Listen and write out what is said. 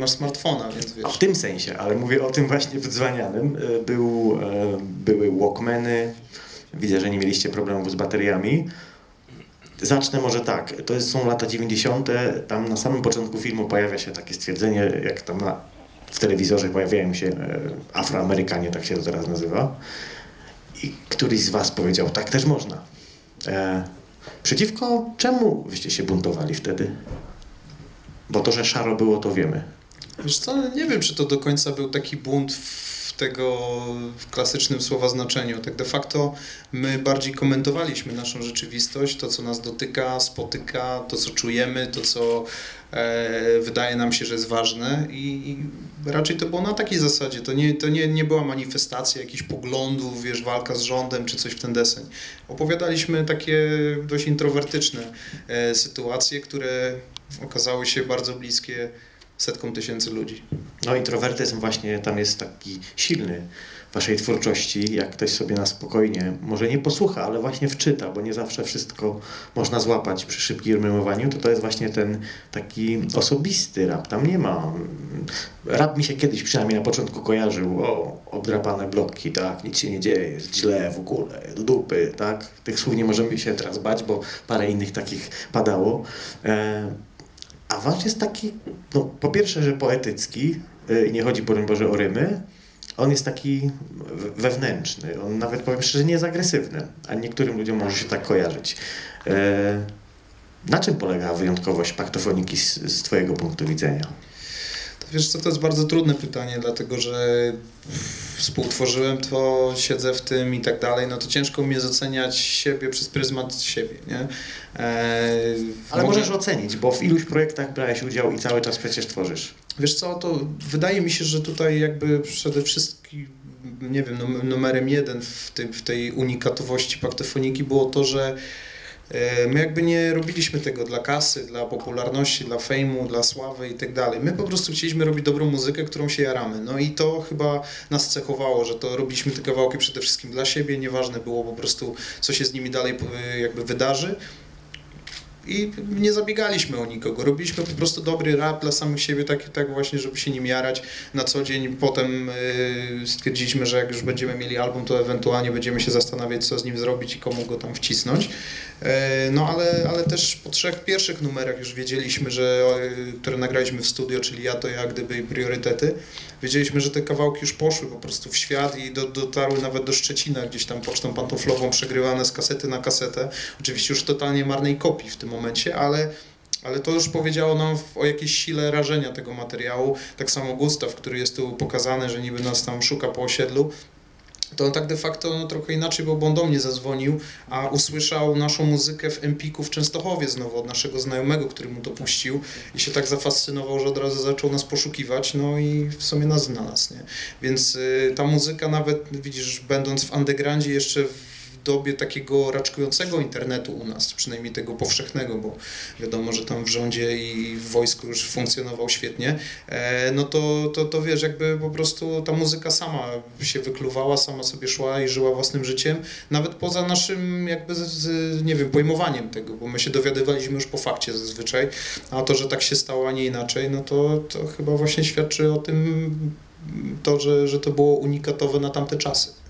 Masz smartfona, więc wiesz. A w tym sensie, ale mówię o tym właśnie wydzwanianym. E, był, e, były Walkmany, widzę, że nie mieliście problemów z bateriami. Zacznę może tak, to są lata 90., tam na samym początku filmu pojawia się takie stwierdzenie, jak tam na, w telewizorze pojawiają się e, Afroamerykanie, tak się to teraz nazywa. I któryś z was powiedział, tak też można. E, przeciwko czemu wyście się buntowali wtedy? Bo to, że szaro było, to wiemy. Wiesz co, nie wiem, czy to do końca był taki bunt w tego w klasycznym słowa znaczeniu. Tak de facto my bardziej komentowaliśmy naszą rzeczywistość, to co nas dotyka, spotyka, to co czujemy, to co e, wydaje nam się, że jest ważne i, i, raczej to było na takiej zasadzie. To, nie, to nie, nie była manifestacja jakichś poglądów, wiesz, walka z rządem czy coś w ten deseń. Opowiadaliśmy takie dość introwertyczne e, sytuacje, które okazały się bardzo bliskie setkom tysięcy ludzi. No introwertyzm właśnie tam jest taki silny waszej twórczości, jak ktoś sobie na spokojnie, może nie posłucha, ale właśnie wczyta, bo nie zawsze wszystko można złapać przy szybkim rymowaniu, to to jest właśnie ten taki osobisty rap. Tam nie ma... Rap mi się kiedyś przynajmniej na początku kojarzył, o, obdrapane bloki, tak, nic się nie dzieje, jest źle w ogóle, do dupy, tak. Tych słów nie możemy się teraz bać, bo parę innych takich padało. E a wasz jest taki, no, po pierwsze, że poetycki, y, i nie chodzi, broń Boże, o rymy, on jest taki wewnętrzny, on nawet powiem szczerze nie jest agresywny, a niektórym ludziom może się tak kojarzyć. E, na czym polega wyjątkowość paktofoniki z, z twojego punktu widzenia? Wiesz co, to jest bardzo trudne pytanie, dlatego że współtworzyłem to, siedzę w tym i tak dalej, no to ciężko mi jest oceniać siebie przez pryzmat siebie, nie? Eee, Ale mogę... możesz ocenić, bo w iluś projektach brałeś udział i cały czas przecież tworzysz. Wiesz co, to wydaje mi się, że tutaj jakby przede wszystkim, nie wiem, numerem jeden w, tej, w tej unikatowości paktofoniki było to, że E, my jakby nie robiliśmy tego dla kasy, dla popularności, dla fejmu, dla sławy i tak dalej. My po prostu chcieliśmy robić dobrą muzykę, którą się jaramy. No i to chyba nas cechowało, że to robiliśmy te kawałki przede wszystkim dla siebie, nieważne było po prostu, co się z nimi dalej e, jakby wydarzy i nie zabiegaliśmy o nikogo. Robiliśmy po prostu dobry rap dla samych siebie, tak, tak właśnie, żeby się nim jarać na co dzień. Potem yy, stwierdziliśmy, że jak już będziemy mieli album, to ewentualnie będziemy się zastanawiać, co z nim zrobić i komu go tam wcisnąć. Yy, no ale, ale też po trzech pierwszych numerach już wiedzieliśmy, że, yy, które nagraliśmy w studio, czyli Ja to ja, gdyby i priorytety, wiedzieliśmy, że te kawałki już poszły po prostu w świat i do, dotarły nawet do Szczecina, gdzieś tam pocztą pantoflową przegrywane z kasety na kasetę. Oczywiście już totalnie marnej kopii w tym momencie, ale ale to już powiedziało nam o jakiejś sile rażenia tego materiału. Tak samo Gustaw, który jest tu pokazany, że niby nas tam szuka po osiedlu, to on tak de facto no, trochę inaczej, bo on do mnie zadzwonił, a usłyszał naszą muzykę w Empiku w Częstochowie znowu od naszego znajomego, który mu to puścił i się tak zafascynował, że od razu zaczął nas poszukiwać, no i w sumie nas znalazł, nie? Więc y, ta muzyka nawet, widzisz, będąc w undergroundzie jeszcze w dobie takiego raczkującego internetu u nas, przynajmniej tego powszechnego, bo wiadomo, że tam w rządzie i w wojsku już funkcjonował świetnie, e, no to, to, to wiesz, jakby po prostu ta muzyka sama się wykluwała, sama sobie szła i żyła własnym życiem, nawet poza naszym jakby, nie wiem, pojmowaniem tego, bo my się dowiadywaliśmy już po fakcie zazwyczaj, a to, że tak się stało, a nie inaczej, no to, to chyba właśnie świadczy o tym to, że, że to było unikatowe na tamte czasy.